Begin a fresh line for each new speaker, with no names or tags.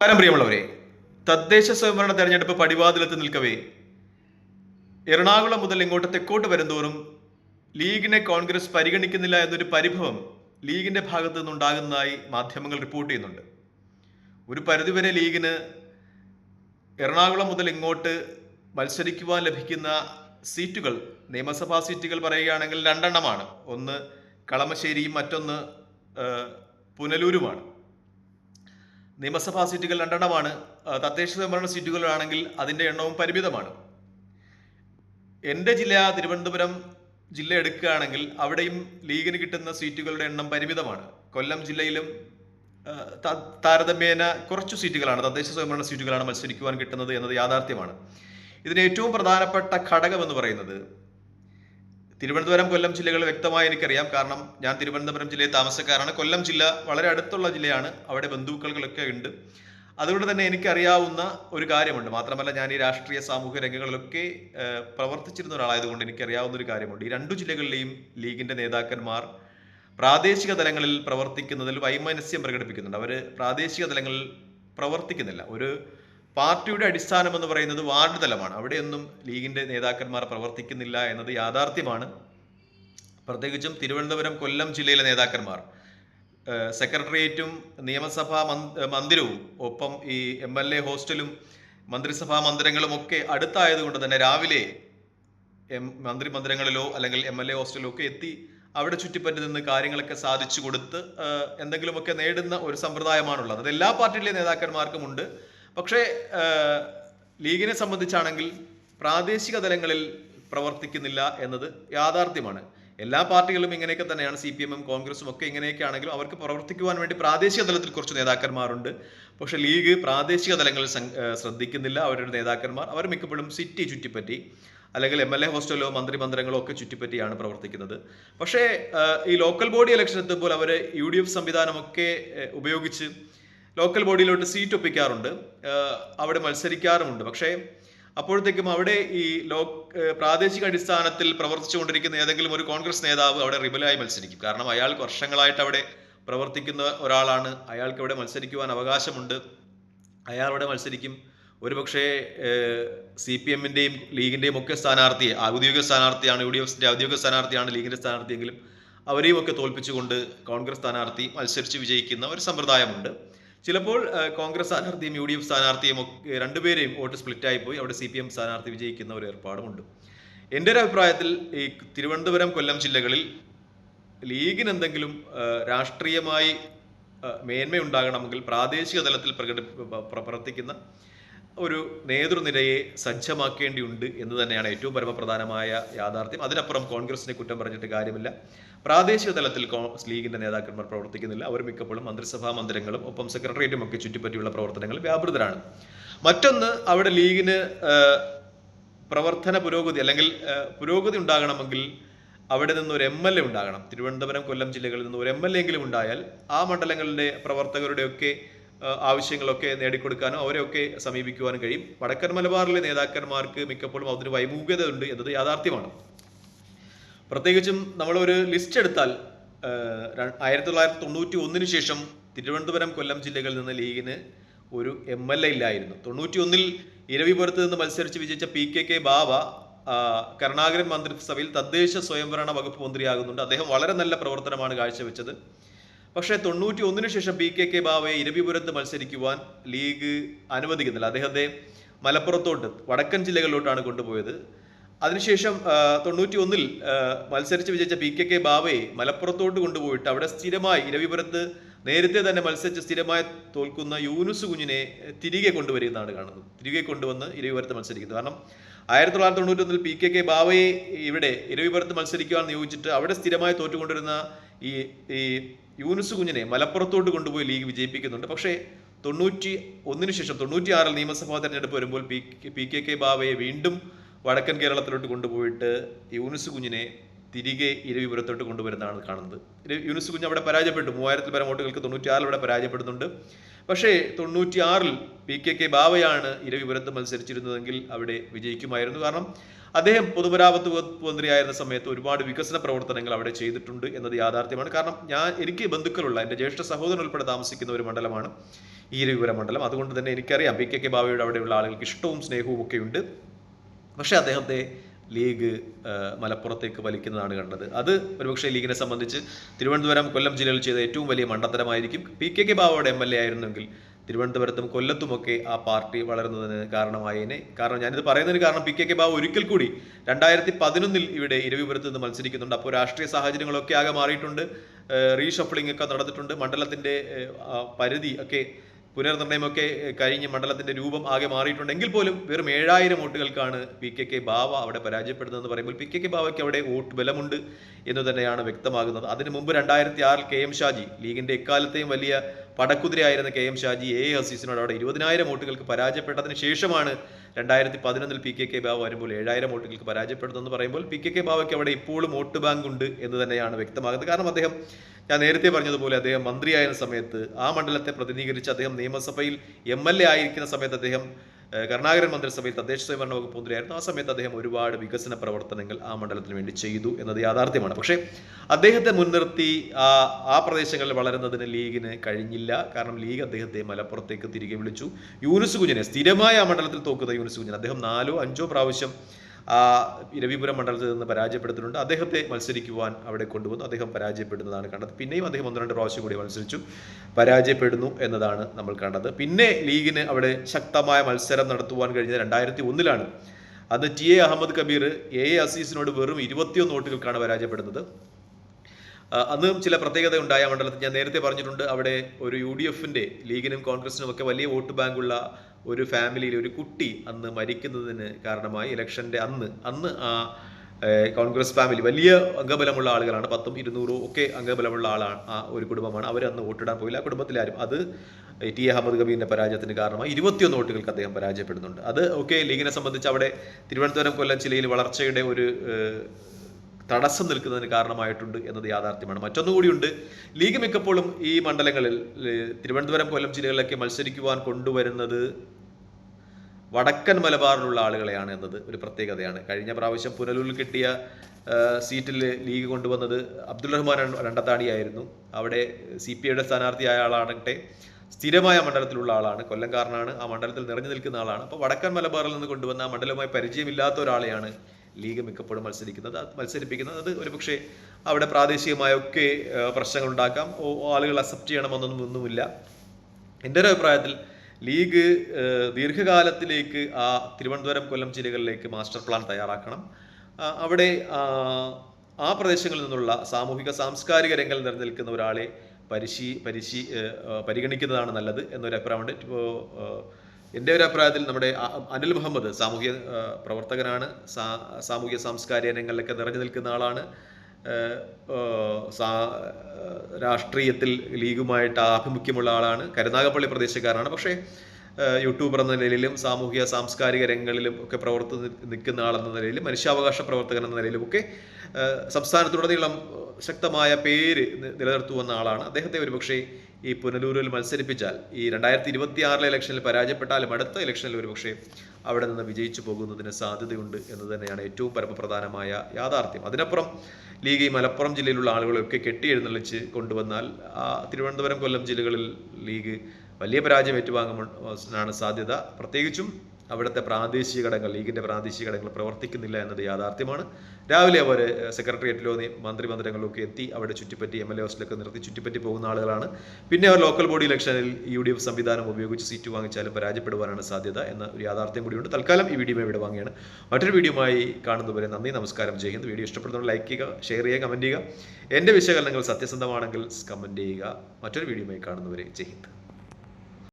നമസ്കാരം പ്രിയമുള്ളവരെ. തദ്ദേശ സ്വയംഭരണ തെരഞ്ഞെടുപ്പ് പടിവാതിലെത്തി നിൽക്കവേ. എറണാകുളം മുതൽ ഇങ്ങോട്ട് തെക്കോട്ട് വരുന്തോറും ലീഗിനെ കോൺഗ്രസ് പരിഗണിക്കുന്നില്ല എന്നൊരു പരിഭവം ലീഗിന്റെ ഭാഗത്തു നിന്നുണ്ടാകുന്നതായി മാധ്യമങ്ങൾ റിപ്പോർട്ട് ചെയ്യുന്നുണ്ട്. ഒരു പരിധിവരെ ലീഗിന് എറണാകുളം മുതൽ ഇങ്ങോട്ട് മത്സരിക്കുവാൻ ലഭിക്കുന്ന സീറ്റുകൾ നിയമസഭാ സീറ്റുകൾ പറയുകയാണെങ്കിൽ രണ്ടെണ്ണമാണ്. ഒന്ന് കളമശ്ശേരിയും മറ്റൊന്ന് പുനലൂരുമാണ്. നിയമസഭാ സീറ്റുകൾ രണ്ടെണ്ണമാണ്. തദ്ദേശ സ്വയംഭരണ സീറ്റുകളാണെങ്കിൽ അതിന്റെ എണ്ണവും പരിമിതമാണ്. എന്റെ ജില്ല തിരുവനന്തപുരം ജില്ല എടുക്കുകയാണെങ്കിൽ അവിടെയും ലീഗിന് കിട്ടുന്ന സീറ്റുകളുടെ എണ്ണം പരിമിതമാണ്. കൊല്ലം ജില്ലയിലും താരതമ്യേന കുറച്ചു സീറ്റുകളാണ് തദ്ദേശ സ്വയംഭരണ സീറ്റുകളാണ് മത്സരിക്കുവാൻ കിട്ടുന്നത് എന്നത് യാഥാർത്ഥ്യമാണ്. ഇതിന് ഏറ്റവും പ്രധാനപ്പെട്ട ഘടകം എന്ന് പറയുന്നത് തിരുവനന്തപുരം കൊല്ലം ജില്ലകൾ വ്യക്തമായി എനിക്കറിയാം. കാരണം ഞാൻ തിരുവനന്തപുരം ജില്ലയിൽ താമസക്കാരാണ്. കൊല്ലം ജില്ല വളരെ അടുത്തുള്ള ജില്ലയാണ്. അവിടെ ബന്ധുക്കളൊക്കെ ഉണ്ട്. അതുകൊണ്ട് തന്നെ എനിക്കറിയാവുന്ന ഒരു കാര്യമുണ്ട്. മാത്രമല്ല ഞാൻ ഈ രാഷ്ട്രീയ സാമൂഹ്യ രംഗങ്ങളിലൊക്കെ പ്രവർത്തിച്ചിരുന്ന ഒരാളായതുകൊണ്ട് എനിക്കറിയാവുന്ന ഒരു കാര്യമുണ്ട്. ഈ രണ്ടു ജില്ലകളിലെയും ലീഗിന്റെ നേതാക്കന്മാർ പ്രാദേശിക തലങ്ങളിൽ പ്രവർത്തിക്കുന്നതിൽ വൈമനസ്യം പ്രകടിപ്പിക്കുന്നുണ്ട്. അവർ പ്രാദേശിക തലങ്ങളിൽ പ്രവർത്തിക്കുന്നില്ല. ഒരു പാർട്ടിയുടെ അടിസ്ഥാനം എന്ന് പറയുന്നത് വാർഡ് തലമാണ്. അവിടെയൊന്നും ലീഗിന്റെ നേതാക്കന്മാർ പ്രവർത്തിക്കുന്നില്ല എന്നത് യാഥാർത്ഥ്യമാണ്. പ്രത്യേകിച്ചും തിരുവനന്തപുരം കൊല്ലം ജില്ലയിലെ നേതാക്കന്മാർ. സെക്രട്ടേറിയറ്റും നിയമസഭാ മന്ദിരവും ഒപ്പം ഈ എം എൽ എ ഹോസ്റ്റലും മന്ത്രിസഭാ മന്ദിരങ്ങളും ഒക്കെ അടുത്തായതുകൊണ്ട് തന്നെ രാവിലെ എം മന്ത്രി മന്ദിരങ്ങളിലോ അല്ലെങ്കിൽ എം എൽ എ ഹോസ്റ്റലിലോ ഒക്കെ എത്തി അവിടെ ചുറ്റിപ്പറ്റി നിന്ന് കാര്യങ്ങളൊക്കെ സാധിച്ചു കൊടുത്ത് എന്തെങ്കിലുമൊക്കെ നേടുന്ന ഒരു സമ്പ്രദായമാണുള്ളത്. അത് എല്ലാ പാർട്ടിയിലെ നേതാക്കന്മാർക്കും ഉണ്ട്. പക്ഷേ ലീഗിനെ സംബന്ധിച്ചാണെങ്കിൽ പ്രാദേശിക തലങ്ങളിൽ പ്രവർത്തിക്കുന്നില്ല എന്നത് യാഥാർത്ഥ്യമാണ്. എല്ലാ പാർട്ടികളും ഇങ്ങനെയൊക്കെ തന്നെയാണ്. സി പി എമ്മും കോൺഗ്രസും ഒക്കെ ഇങ്ങനെയൊക്കെ ആണെങ്കിലും അവർക്ക് പ്രവർത്തിക്കുവാൻ വേണ്ടി പ്രാദേശിക തലത്തിൽ കുറച്ച് നേതാക്കന്മാരുണ്ട്. പക്ഷേ ലീഗ് പ്രാദേശിക തലങ്ങളിൽ ശ്രദ്ധിക്കുന്നില്ല. അവരുടെ നേതാക്കന്മാർ അവർ മിക്കപ്പോഴും സിറ്റി ചുറ്റിപ്പറ്റി അല്ലെങ്കിൽ എം എൽ എ ഹോസ്റ്റലോ മന്ത്രി മന്ദിരങ്ങളോ ഒക്കെ ചുറ്റിപ്പറ്റിയാണ് പ്രവർത്തിക്കുന്നത്. പക്ഷേ ഈ ലോക്കൽ ബോഡി ഇലക്ഷൻ എത്തുമ്പോൾ അവർ യു ഡി എഫ് സംവിധാനമൊക്കെ ഉപയോഗിച്ച് ലോക്കൽ ബോഡിയിലോട്ട് സീറ്റ് ഒപ്പിക്കാറുണ്ട് അവിടെ മത്സരിക്കാറുമുണ്ട്. പക്ഷേ അപ്പോഴത്തേക്കും അവിടെ ഈ ലോ പ്രാദേശിക അടിസ്ഥാനത്തിൽ പ്രവർത്തിച്ചുകൊണ്ടിരിക്കുന്ന ഏതെങ്കിലും ഒരു കോൺഗ്രസ് നേതാവ് അവിടെ റിബലായി മത്സരിക്കും. കാരണം അയാൾ വർഷങ്ങളായിട്ട് അവിടെ പ്രവർത്തിക്കുന്ന ഒരാളാണ്. അയാൾക്ക് അവിടെ മത്സരിക്കുവാൻ അവകാശമുണ്ട്. അയാൾ അവിടെ മത്സരിക്കും. ഒരുപക്ഷെ സി പി എമ്മിന്റെയും ലീഗിന്റെയും ഒക്കെ സ്ഥാനാർത്ഥിയെ ഔദ്യോഗിക സ്ഥാനാർത്ഥിയാണ് യു ഡി എഫിന്റെ ഔദ്യോഗിക സ്ഥാനാർത്ഥിയാണ് ലീഗിന്റെ സ്ഥാനാർത്ഥിയെങ്കിലും അവരെയും ഒക്കെ തോൽപ്പിച്ചുകൊണ്ട് കോൺഗ്രസ് സ്ഥാനാർത്ഥി മത്സരിച്ച് വിജയിക്കുന്ന ഒരു സമ്പ്രദായമുണ്ട്. ചിലപ്പോൾ കോൺഗ്രസ് സ്ഥാനാർത്ഥിയും യു ഡി എഫ് സ്ഥാനാർത്ഥിയും ഒക്കെ രണ്ടുപേരെയും വോട്ട് സ്പ്ലിറ്റായി പോയി. അവിടെ സി പി എം സ്ഥാനാർത്ഥി വിജയിക്കുന്ന ഒരു ഏർപ്പാടുമുണ്ട്. എന്റെ ഒരു അഭിപ്രായത്തിൽ ഈ തിരുവനന്തപുരം കൊല്ലം ജില്ലകളിൽ ലീഗിന് എന്തെങ്കിലും രാഷ്ട്രീയമായി മേന്മയുണ്ടാകണമെങ്കിൽ പ്രാദേശിക തലത്തിൽ പ്രകടി പ്രവർത്തിക്കുന്ന ഒരു നേതൃനിരയെ സജ്ജമാക്കേണ്ടിയുണ്ട് എന്ന് തന്നെയാണ് ഏറ്റവും പരമപ്രധാനമായ യാഥാർത്ഥ്യം. അതിനപ്പുറം കോൺഗ്രസിനെ കുറ്റം പറഞ്ഞിട്ട് കാര്യമില്ല. പ്രാദേശിക തലത്തിൽ കോൺഗ്രസ് ലീഗിന്റെ നേതാക്കന്മാർ പ്രവർത്തിക്കുന്നില്ല. അവർ മിക്കപ്പോഴും മന്ത്രിസഭാ മന്ദിരങ്ങളും ഒപ്പം സെക്രട്ടേറിയറ്റും ഒക്കെ ചുറ്റിപ്പറ്റിയുള്ള പ്രവർത്തനങ്ങൾ വ്യാപൃതരാണ്. മറ്റൊന്ന് അവിടെ ലീഗിന് പ്രവർത്തന പുരോഗതി അല്ലെങ്കിൽ പുരോഗതി ഉണ്ടാകണമെങ്കിൽ അവിടെ നിന്ന് ഒരു എം എൽ എ ഉണ്ടാകണം. തിരുവനന്തപുരം കൊല്ലം ജില്ലകളിൽ നിന്ന് ഒരു എം എൽ എ എങ്കിലും ഉണ്ടായാൽ ആ മണ്ഡലങ്ങളിലെ പ്രവർത്തകരുടെയൊക്കെ ആവശ്യങ്ങളൊക്കെ നേടിക്കൊടുക്കാനും അവരെയൊക്കെ സമീപിക്കുവാനും കഴിയും. വടക്കൻ മലബാറിലെ നേതാക്കന്മാർക്ക് മിക്കപ്പോഴും അതിന് വൈമുഖ്യത ഉണ്ട് എന്നത് യാഥാർത്ഥ്യമാണ്. പ്രത്യേകിച്ചും നമ്മളൊരു ലിസ്റ്റ് എടുത്താൽ ആയിരത്തി തൊള്ളായിരത്തി തൊണ്ണൂറ്റി ഒന്നിന് ശേഷം തിരുവനന്തപുരം കൊല്ലം ജില്ലകളിൽ നിന്ന് ലീഗിന് ഒരു എം എൽ എ ഇല്ലായിരുന്നു. തൊണ്ണൂറ്റി ഒന്നിൽ ഇരവിപുരത്ത് നിന്ന് മത്സരിച്ച് വിജയിച്ച P K K Baba Karunakaran മന്ത്രിസഭയിൽ തദ്ദേശ സ്വയംഭരണ വകുപ്പ് മന്ത്രിയാകുന്നുണ്ട്. അദ്ദേഹം വളരെ നല്ല പ്രവർത്തനമാണ് കാഴ്ചവെച്ചത്. പക്ഷേ തൊണ്ണൂറ്റി ഒന്നിന് ശേഷം പി കെ കെ ബാബയെ ഇരവിപുരത്ത് മത്സരിക്കുവാൻ ലീഗ് അനുവദിക്കുന്നില്ല. അദ്ദേഹത്തെ മലപ്പുറത്തോട്ട് വടക്കൻ ജില്ലകളിലോട്ടാണ് കൊണ്ടുപോയത്. അതിനുശേഷം തൊണ്ണൂറ്റി ഒന്നിൽ മത്സരിച്ച് വിജയിച്ച പി കെ കെ ബാവയെ മലപ്പുറത്തോട്ട് കൊണ്ടുപോയിട്ട് അവിടെ സ്ഥിരമായി ഇരവിപുരത്ത് നേരത്തെ തന്നെ മത്സരിച്ച് സ്ഥിരമായി തോൽക്കുന്ന യൂനുസ് കുഞ്ഞിനെ തിരികെ കൊണ്ടുവരുന്നതാണ് കാണുന്നത്. തിരികെ കൊണ്ടുവന്ന് ഇരവിപുരത്ത് മത്സരിക്കുന്നത് കാരണം ആയിരത്തി തൊള്ളായിരത്തി തൊണ്ണൂറ്റി ഒന്നിൽ പി കെ കെ ബാവയെ ഇവിടെ ഇരവിപുരത്ത് മത്സരിക്കുവാൻ നിയോഗിച്ചിട്ട് അവിടെ സ്ഥിരമായി തോറ്റുകൊണ്ടിരുന്ന ഈ ഈ യൂനുസ് കുഞ്ഞിനെ മലപ്പുറത്തോട്ട് കൊണ്ടുപോയി ലീഗ് വിജയിപ്പിക്കുന്നുണ്ട്. പക്ഷേ തൊണ്ണൂറ്റി ഒന്നിനു ശേഷം തൊണ്ണൂറ്റി ആറിൽ നിയമസഭാ തെരഞ്ഞെടുപ്പ് വരുമ്പോൾ പി പി കെ കെ ബാവയെ വീണ്ടും വടക്കൻ കേരളത്തിലോട്ട് കൊണ്ടുപോയിട്ട് യൂനുസ് കുഞ്ഞിനെ തിരികെ ഇരവിപുരത്തോട്ട് കൊണ്ടുവരുന്നതാണ് കാണുന്നത്. യൂനിസ് കുഞ്ഞ് അവിടെ പരാജയപ്പെട്ടു. മൂവായിരത്തിൽ പരം വോട്ടുകൾക്ക് തൊണ്ണൂറ്റിയാറിൽ അവിടെ പരാജയപ്പെടുന്നുണ്ട്. പക്ഷേ തൊണ്ണൂറ്റിയാറിൽ പി കെ കെ ബാവയാണ് ഇരവിപുരത്ത് മത്സരിച്ചിരുന്നതെങ്കിൽ അവിടെ വിജയിക്കുമായിരുന്നു. കാരണം അദ്ദേഹം പൊതുമരാമത്ത് വകുപ്പ് മന്ത്രിയായിരുന്ന സമയത്ത് ഒരുപാട് വികസന പ്രവർത്തനങ്ങൾ അവിടെ ചെയ്തിട്ടുണ്ട് എന്നത് യാഥാർത്ഥ്യമാണ്. കാരണം ഞാൻ എനിക്ക് ബന്ധുക്കളുള്ള എന്റെ ജ്യേഷ്ഠ സഹോദരൻ ഉൾപ്പെടെ താമസിക്കുന്ന ഒരു മണ്ഡലമാണ് ഈ രവിപുര മണ്ഡലം. അതുകൊണ്ട് തന്നെ എനിക്കറിയാം പി കെ കെ ബാവയുടെ അവിടെയുള്ള ആളുകൾക്ക് ഇഷ്ടവും സ്നേഹവും ഒക്കെ ഉണ്ട് പക്ഷേ അദ്ദേഹത്തെ ലീഗ് മലപ്പുറത്തേക്ക് വലിക്കുന്നതാണ് കണ്ടത്. അത് ഒരുപക്ഷെ ലീഗിനെ സംബന്ധിച്ച് തിരുവനന്തപുരം കൊല്ലം ജില്ലയിൽ ചെയ്ത ഏറ്റവും വലിയ മണ്ടത്തരമായിരിക്കും. പി കെ കെ ബാബയുടെ എം എൽ എ ആയിരുന്നെങ്കിൽ തിരുവനന്തപുരത്തും കൊല്ലത്തുമൊക്കെ ആ പാർട്ടി വളരുന്നതിന് കാരണമായേനെ. കാരണം ഞാനിത് പറയുന്നതിന് കാരണം പി കെ കെ ബാബു ഒരിക്കൽ കൂടി രണ്ടായിരത്തി പതിനൊന്നിൽ ഇവിടെ ഇരവിപുരത്ത് നിന്ന് മത്സരിക്കുന്നുണ്ട്. അപ്പോൾ രാഷ്ട്രീയ സാഹചര്യങ്ങളൊക്കെ ആകെ മാറിയിട്ടുണ്ട്. റീഷഫ്ലിംഗ് ഒക്കെ നടന്നിട്ടുണ്ട്. മണ്ഡലത്തിന്റെ പരിധി ഒക്കെ പുനർനിർണയമൊക്കെ കഴിഞ്ഞ് മണ്ഡലത്തിന്റെ രൂപം ആകെ മാറിയിട്ടുണ്ടെങ്കിൽ പോലും വെറും ഏഴായിരം വോട്ടുകൾക്കാണ് പി കെ കെ ബാവ അവിടെ പരാജയപ്പെടുന്നതെന്ന് പറയുമ്പോൾ പി കെ കെ ബാവയ്ക്ക് അവിടെ വോട്ട് ബലമുണ്ട് എന്ന് തന്നെയാണ് വ്യക്തമാകുന്നത്. അതിനു മുമ്പ് രണ്ടായിരത്തി ആറിൽ കെ എം ഷാജി ലീഗിന്റെ എക്കാലത്തെയും വലിയ പടക്കുതിരയായിരുന്ന കെ എം ഷാജി എ ഹസീസിനോട് അവിടെ ഇരുപതിനായിരം വോട്ടുകൾക്ക് പരാജയപ്പെട്ടതിന് ശേഷമാണ് രണ്ടായിരത്തി പതിനൊന്നിൽ പി കെ കെ ബാബു വരുമ്പോൾ ഏഴായിരം വോട്ടുകൾക്ക് പരാജയപ്പെടുന്നതെന്ന് പറയുമ്പോൾ പി കെ കെ ബാബയ്ക്ക് അവിടെ ഇപ്പോഴും വോട്ട് ബാങ്ക് ഉണ്ട് എന്ന് തന്നെയാണ് വ്യക്തമാകുന്നത്. കാരണം അദ്ദേഹം ഞാൻ നേരത്തെ പറഞ്ഞതുപോലെ അദ്ദേഹം മന്ത്രിയായിരുന്ന സമയത്ത് ആ മണ്ഡലത്തെ പ്രതിനിധീകരിച്ച് അദ്ദേഹം നിയമസഭയിൽ എം എൽ എ ആയിരിക്കുന്ന സമയത്ത് അദ്ദേഹം കരുണാകരൻ മന്ത്രിസഭയിൽ തദ്ദേശ സ്വയംഭരണ വകുപ്പ് മന്ത്രിയായിരുന്നു. ആ സമയത്ത് അദ്ദേഹം ഒരുപാട് വികസന പ്രവർത്തനങ്ങൾ ആ മണ്ഡലത്തിന് വേണ്ടി ചെയ്തു എന്നത് യാഥാർത്ഥ്യമാണ്. പക്ഷേ അദ്ദേഹത്തെ മുൻനിർത്തി ആ ആ പ്രദേശങ്ങളിൽ വളരുന്നതിന് ലീഗിന് കഴിഞ്ഞില്ല. കാരണം ലീഗ് അദ്ദേഹത്തെ മലപ്പുറത്തേക്ക് തിരികെ വിളിച്ചു. യൂനുസ് കുഞ്ഞിനെ സ്ഥിരമായ ആ മണ്ഡലത്തിൽ തോക്കുന്ന യൂനുസ് കുഞ്ഞിനെ അദ്ദേഹം നാലോ അഞ്ചോ പ്രാവശ്യം രവിപുരം മണ്ഡലത്തിൽ നിന്ന് പരാജയപ്പെടുത്തിയിട്ടുണ്ട്. അദ്ദേഹത്തെ മത്സരിക്കുവാൻ അവിടെ കൊണ്ടുവന്നു. അദ്ദേഹം പരാജയപ്പെടുന്നതാണ് കണ്ടത്. പിന്നെയും അദ്ദേഹം ഒന്ന് രണ്ട് പ്രാവശ്യം കൂടി മത്സരിച്ചു. പരാജയപ്പെടുന്നു എന്നതാണ് നമ്മൾ കണ്ടത്. പിന്നെ ലീഗിന് അവിടെ ശക്തമായ മത്സരം നടത്തുവാൻ കഴിഞ്ഞ രണ്ടായിരത്തി ഒന്നിലാണ് അത് T A Ahammed Kabeer A A അസീസിനോട് വെറും ഇരുപത്തിയൊന്ന് വോട്ടുകൾക്കാണ് പരാജയപ്പെടുന്നത്. അന്ന് ചില പ്രത്യേകത ഉണ്ടായ മണ്ഡലത്തിൽ ഞാൻ നേരത്തെ പറഞ്ഞിട്ടുണ്ട് അവിടെ ഒരു യു ഡി എഫിന്റെ ലീഗിനും കോൺഗ്രസിനും ഒക്കെ വലിയ വോട്ട് ബാങ്കുള്ള ഒരു ഫാമിലിയിൽ ഒരു കുട്ടി അന്ന് മരിക്കുന്നതിന് കാരണമായി ഇലക്ഷന്റെ അന്ന് അന്ന് ആ കോൺഗ്രസ് ഫാമിലി വലിയ അംഗബലമുള്ള ആളുകളാണ് പത്തും ഇരുന്നൂറും ഒക്കെ അംഗബലമുള്ള ആളാണ് ആ ഒരു കുടുംബമാണ്. അവർ അന്ന് വോട്ടിടാൻ പോയില്ല. ആ കുടുംബത്തിലാരും അത് ടി എ അഹമ്മദ് കബീറിന്റെ പരാജയത്തിന് കാരണമായി ഇരുപത്തിയൊന്ന് വോട്ടുകൾക്ക് അദ്ദേഹം പരാജയപ്പെടുന്നുണ്ട്. അത് ഒക്കെ ലീഗിനെ സംബന്ധിച്ച് അവിടെ തിരുവനന്തപുരം കൊല്ലം ജില്ലയിൽ വളർച്ചയുടെ ഒരു തടസ്സം നിൽക്കുന്നതിന് കാരണമായിട്ടുണ്ട് എന്നത് യാഥാർത്ഥ്യമാണ്. മറ്റൊന്നുകൂടിയുണ്ട് ലീഗ് മിക്കപ്പോഴും ഈ മണ്ഡലങ്ങളിൽ തിരുവനന്തപുരം കൊല്ലം ജില്ലകളിലൊക്കെ മത്സരിക്കുവാൻ കൊണ്ടുവരുന്നത് വടക്കൻ മലബാറിലുള്ള ആളുകളെയാണ് എന്നത് ഒരു പ്രത്യേകതയാണ്. കഴിഞ്ഞ പ്രാവശ്യം പുനലൂരിൽ കിട്ടിയ സീറ്റിൽ ലീഗ് കൊണ്ടുവന്നത് അബ്ദുൾ റഹ്മാൻ രണ്ടത്താണിയായിരുന്നു. അവിടെ സി പി ഐയുടെ സ്ഥാനാർത്ഥിയായ ആളാകട്ടെ സ്ഥിരമായ മണ്ഡലത്തിലുള്ള ആളാണ് കൊല്ലംകാരനാണ് ആ മണ്ഡലത്തിൽ നിറഞ്ഞു നിൽക്കുന്ന ആളാണ്. അപ്പോൾ വടക്കൻ മലബാറിൽ നിന്ന് കൊണ്ടുവന്ന ആ മണ്ഡലവുമായി പരിചയമില്ലാത്ത ഒരാളെയാണ് ലീഗ് മിക്കപ്പോഴും മത്സരിക്കുന്നത് മത്സരിപ്പിക്കുന്നത്. അത് ഒരുപക്ഷെ അവിടെ പ്രാദേശികമായൊക്കെ പ്രശ്നങ്ങൾ ഉണ്ടാക്കാം ആളുകൾ അക്സെപ്റ്റ് ചെയ്യണമെന്നൊന്നും ഒന്നുമില്ല. എന്റെ ഒരു അഭിപ്രായത്തിൽ ലീഗ് ദീർഘകാലത്തിലേക്ക് ആ തിരുവനന്തപുരം കൊല്ലം ജില്ലകളിലേക്ക് മാസ്റ്റർ പ്ലാൻ തയ്യാറാക്കണം. അവിടെ ആ, പ്രദേശങ്ങളിൽ നിന്നുള്ള സാമൂഹിക സാംസ്കാരിക രംഗം നിലനിൽക്കുന്ന ഒരാളെ പരിശീ പരിശീ പരിഗണിക്കുന്നതാണ് നല്ലത് എന്നൊരു അഭിപ്രായമുണ്ട്. ഇപ്പോൾ എന്റെ ഒരു അഭിപ്രായത്തിൽ നമ്മുടെ അനിൽ മുഹമ്മദ് സാമൂഹ്യ പ്രവർത്തകനാണ് സാമൂഹ്യ സാംസ്കാരിക രംഗങ്ങളിലൊക്കെ നിറഞ്ഞു നിൽക്കുന്ന ആളാണ്. രാഷ്ട്രീയത്തിൽ ലീഗുമായിട്ട് ആഭിമുഖ്യമുള്ള ആളാണ്. കരുനാഗപ്പള്ളി പ്രദേശക്കാരാണ് പക്ഷേ യൂട്യൂബർ എന്ന നിലയിലും സാമൂഹിക സാംസ്കാരിക രംഗങ്ങളിലും ഒക്കെ പ്രവർത്തി നിൽക്കുന്ന ആളെന്ന നിലയിലും മനുഷ്യാവകാശ പ്രവർത്തകൻ എന്ന നിലയിലും ഒക്കെ സംസ്ഥാനത്തുടനീളം ശക്തമായ പേര് നിലനിർത്തുവന്ന ആളാണ്. അദ്ദേഹത്തെ ഒരുപക്ഷെ ഈ പുനലൂരിൽ മത്സരിപ്പിച്ചാൽ ഈ രണ്ടായിരത്തി ഇരുപത്തി ആറിലെ ഇലക്ഷനിൽ പരാജയപ്പെട്ടാലും അടുത്ത ഇലക്ഷനിൽ ഒരുപക്ഷെ അവിടെ നിന്ന് വിജയിച്ചു പോകുന്നതിന് സാധ്യതയുണ്ട് എന്ന് തന്നെയാണ് ഏറ്റവും പരമപ്രധാനമായ യാഥാർത്ഥ്യം. അതിനപ്പുറം ലീഗ് ഈ മലപ്പുറം ജില്ലയിലുള്ള ആളുകളെയൊക്കെ കെട്ടിയെഴുന്നള്ളിച്ച് കൊണ്ടുവന്നാൽ തിരുവനന്തപുരം കൊല്ലം ജില്ലകളിൽ ലീഗ് വലിയ പരാജയം ഏറ്റുവാങ്ങാനാണ് സാധ്യത. പ്രത്യേകിച്ചും അവിടുത്തെ പ്രാദേശിക ഘടകങ്ങൾ ലീഗിന്റെ പ്രാദേശിക ഘടകങ്ങൾ പ്രവർത്തിക്കുന്നില്ല എന്നത് യാഥാർത്ഥ്യമാണ്. രാവിലെ അവർ സെക്രട്ടേറിയറ്റിലോ മന്ത്രി മന്ത്രിമന്ദിരങ്ങളിലോ ഒക്കെ എത്തി അവിടെ ചുറ്റിപ്പറ്റി എം എൽ എ ഹോസ്റ്റലൊക്കെ നിർത്തി ചുറ്റിപ്പറ്റി പോകുന്ന ആളുകളാണ്. പിന്നെ അവർ ലോക്കൽ ബോഡി ഇലക്ഷനിൽ യു ഡി എഫ് സംവിധാനം ഉപയോഗിച്ച് സീറ്റ് വാങ്ങിച്ചാലും പരാജയപ്പെടുവാനാണ് സാധ്യത എന്ന ഒരു യാഥാർത്ഥ്യം കൂടിയുണ്ട്. തൽക്കാലം ഈ വീഡിയോ ഇവിടെ വാങ്ങിയാണ് മറ്റൊരു വീഡിയോയുമായി കാണുന്നതുവരെ നന്ദി. നമസ്കാരം. ജയ് ഹിന്ദ്. വീഡിയോ ഇഷ്ടപ്പെടുന്നവർ ലൈക്ക് ചെയ്യുക ഷെയർ ചെയ്യുക കമന്റ് ചെയ്യുക. എന്റെ വിശകലനങ്ങൾ സത്യസന്ധമാണെങ്കിൽ കമന്റ് ചെയ്യുക. മറ്റൊരു വീഡിയോയുമായി കാണുന്നവരെ ജയ് ഹിന്ദ്.